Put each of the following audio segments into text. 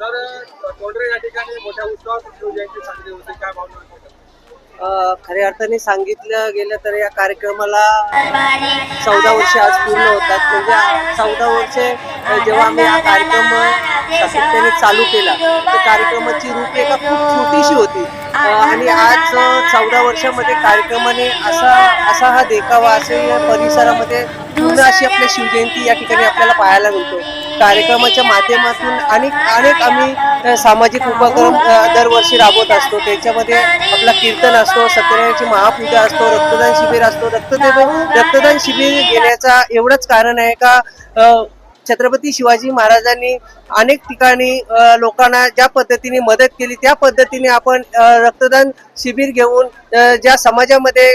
तर या ठिकाणी मोठ्या उत्सवात शिवजयंती साजरी होते. काय भावना खऱ्या अर्थाने सांगितलं गेलं तर या कार्यक्रमाला चौदा वर्ष आज पूर्ण होतात. म्हणजे चौदा वर्षे जेव्हा आम्ही हा कार्यक्रम सातत्याने चालू केला तर कार्यक्रमाची रूपरेखा खूप छोटीशी होती. आणि आज चौदा वर्षामध्ये कार्यक्रमाने असा असा हा देखावा असे या परिसरामध्ये पूर्ण अशी आपल्या शिवजयंती या ठिकाणी आपल्याला पाहायला मिळतो कार्यक्रमाच्या माध्यमातून अनेक अनेक आम्ही सामाजिक उपक्रम दरवर्षी राबवत असतो. त्याच्यामध्ये आपला कीर्तन असतो सत्यनारायणची महापूजा असतो रक्तदान शिबिर असतो. रक्तदेव रक्तदान शिबिर घेण्याचा एवढंच कारण आहे का छत्रपती शिवाजी महाराजांनी अनेक ठिकाणी लोकांना ज्या पद्धतीने मदत केली त्या पद्धतीने आपण रक्तदान शिबिर घेऊन ज्या समाजामध्ये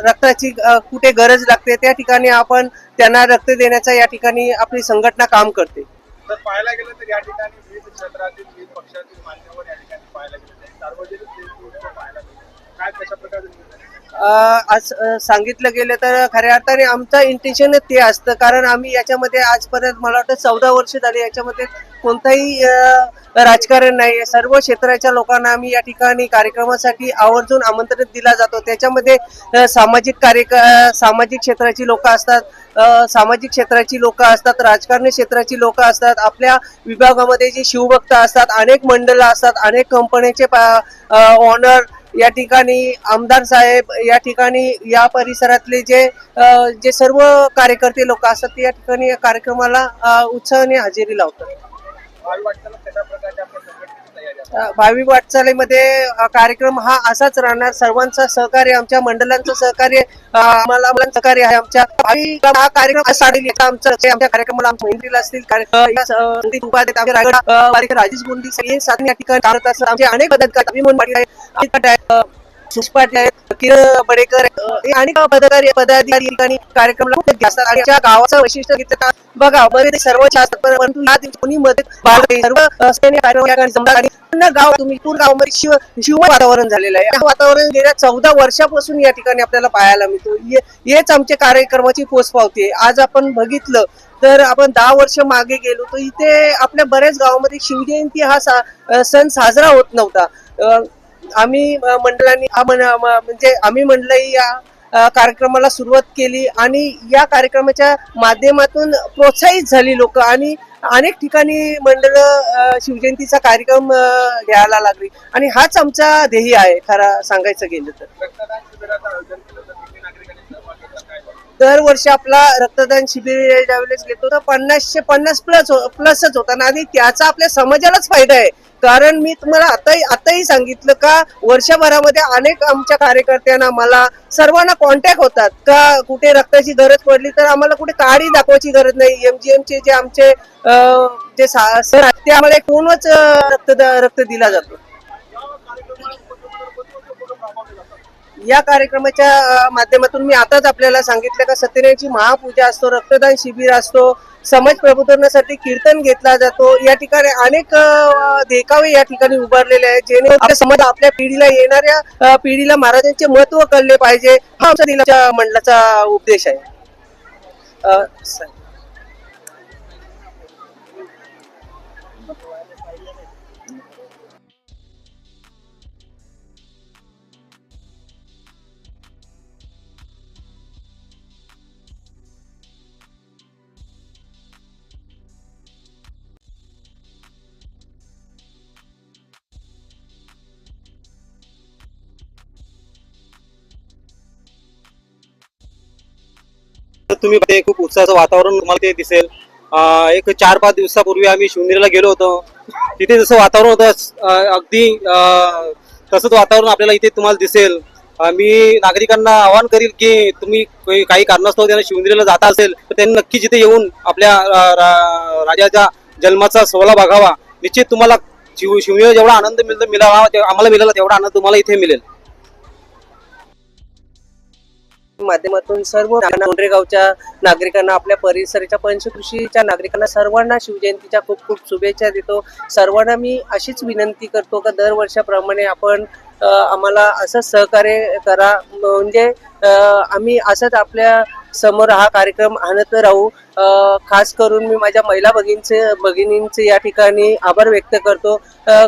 रक्ताची कुठे गरज लागते त्या ठिकाणी आपण त्यांना रक्त देण्याचा या ठिकाणी आपली संघटना काम करते. तर पाहायला गेलं तर या ठिकाणी विविध क्षेत्रातील विविध पक्षातील मान्यवर या ठिकाणी पाहायला गेले. सार्वजनिक पाहायला गेले. काय कशा आज सांगितलं गेलं तर खऱ्या अर्थाने आमचं इंटेन्शन ते असतं. कारण आम्ही याच्यामध्ये आजपर्यंत मला वाटतं चौदा वर्ष झाली याच्यामध्ये कोणताही राजकारण नाही. सर्व क्षेत्राच्या लोकांना आम्ही या ठिकाणी कार्यक्रमासाठी आवर्जून आमंत्रित दिला जातो. त्याच्यामध्ये सामाजिक कार्य सामाजिक क्षेत्राची लोक असतात. सामाजिक क्षेत्राची लोक असतात. राजकारणी क्षेत्राची लोक असतात. आपल्या विभागामध्ये जे शिवभक्त असतात अनेक मंडळ असतात अनेक कंपन्यांचे ऑनर या ठिकाणी आमदार साहेब या ठिकाणी या परिसरातले जे जे सर्व कार्यकर्ते लोक असतात ते या ठिकाणी या कार्यक्रमाला उत्साहाने हजेरी लावतात भावी वाटचाल कशा प्रकारच्या आपल्या संघटनेची तयारी आहे अ, भावी वाटचालीमध्ये कार्यक्रम हा असाच राहणार. सर्वांचा सहकार्य आमच्या मंडळांचं सहकार्य आम्हाला सहकार्य आहे आमच्या. भावी हा कार्यक्रम आमचं आमच्या कार्यक्रमाला आमच्या मेहनतीला असतील राजेश गोंदी या ठिकाणी असतात. आमचे अनेक मदत करतात पाटील किरण बडेकर आणि पदाधिकारी पदाधिकारी कार्यक्रमाला असतात. आणि गावाचं वैशिष्ट्य घेतलं तर बघा बरे सर्व असतात परंतु या दिवशी कोणी मदत सर्व गाव तुम्ही पूर्ण गावामध्ये शिव शिव वातावरण झालेलं आहे. वातावरण गेल्या चौदा वर्षापासून या ठिकाणी आपल्याला पाहायला मिळतो हेच आमच्या कार्यक्रमाची पोचपावती आहे. आज आपण बघितलं तर आपण दहा वर्ष मागे गेलो तर इथे आपल्या बऱ्याच गावामध्ये शिवजयंती हा सण साजरा होत नव्हता. आम्ही अ, मंडळांनी म्हणजे आम्ही मंडळी या कार्यक्रमाला सुरुवात केली आणि या कार्यक्रमाच्या माध्यमातून प्रोत्साहित झाली लोक आणि अनेक ठिकाणी मंडळ शिवजयंतीचा कार्यक्रम घ्यायला लागली. आणि हाच आमचा ध्येय आहे खरा सांगायचं गेलं तर. दरवर्षी आपला रक्तदान शिबिर ज्यावेळेस घेतो. तर पन्नासशे पन्नास प्लस प्लसच हो, होता. आणि त्याचा आपल्या समाजालाच फायदा आहे. कारण मी तुम्हाला आताही आताही सांगितलं का वर्षभरामध्ये अनेक आमच्या कार्यकर्त्यांना मला सर्वांना कॉन्टॅक्ट होतात. का कुठे रक्ताची गरज पडली तर आम्हाला कुठे काडी दाखवायची गरज नाही. एमजीएम चे जे आमचे जे सा- सर आहेत ते आम्हाला फोनवरच रक्त रक्त दिला जातो. या कार्यक्रमाच्या माध्यमातून मी आताच आपल्याला सांगितलं का सत्यनारायणची महापूजा असतो रक्तदान शिबिर असतो समाज प्रबोधनासाठी कीर्तन घेतला जातो. या ठिकाणी अनेक देखावे या ठिकाणी उभारलेले आहेत जेणे समाज आपल्या पिढीला येणाऱ्या पिढीला महाराजांचे महत्त्व कळले पाहिजे. हा आमच्या मंडळाचा उपदेश आहे. तुम्ही ते खूप उत्साहाचं वातावरण तुम्हाला ते दिसेल. एक चार पाच दिवसापूर्वी आम्ही शिवनेरीला गेलो होतो. तिथे जसं वातावरण होतं अगदी तसंच वातावरण आपल्याला इथे तुम्हाला दिसेल. मी नागरिकांना आवाहन करील की तुम्ही काही- कारणास्तव त्यांना शिवनेरीला जाता असेल तर त्यांनी नक्की जिथे येऊन आपल्या राजाच्या जन्माचा सोहळा बघावा. निश्चित तुम्हाला शिव शिवनेरीला जेवढा आनंद मिळतो मिळावा आम्हाला मिळाला तेवढा आनंद तुम्हाला इथे मिळेल. माध्यमातून सर्व गावच्या नागरिकांना आपल्या परिसराच्या पंचकृषीच्या नागरिकांना सर्वांना शिवजयंतीच्या खूप खूप शुभेच्छा देतो. सर्वांना मी अशीच विनंती करतो का दरवर्षाप्रमाणे आपण आम्हाला असंच सहकार्य करा. म्हणजे आम्ही असंच आपल्यासमोर हा कार्यक्रम आणत राहू. खास करून मी माझ्या महिला भगिनींचे भगिनींचे या ठिकाणी आभार व्यक्त करतो. का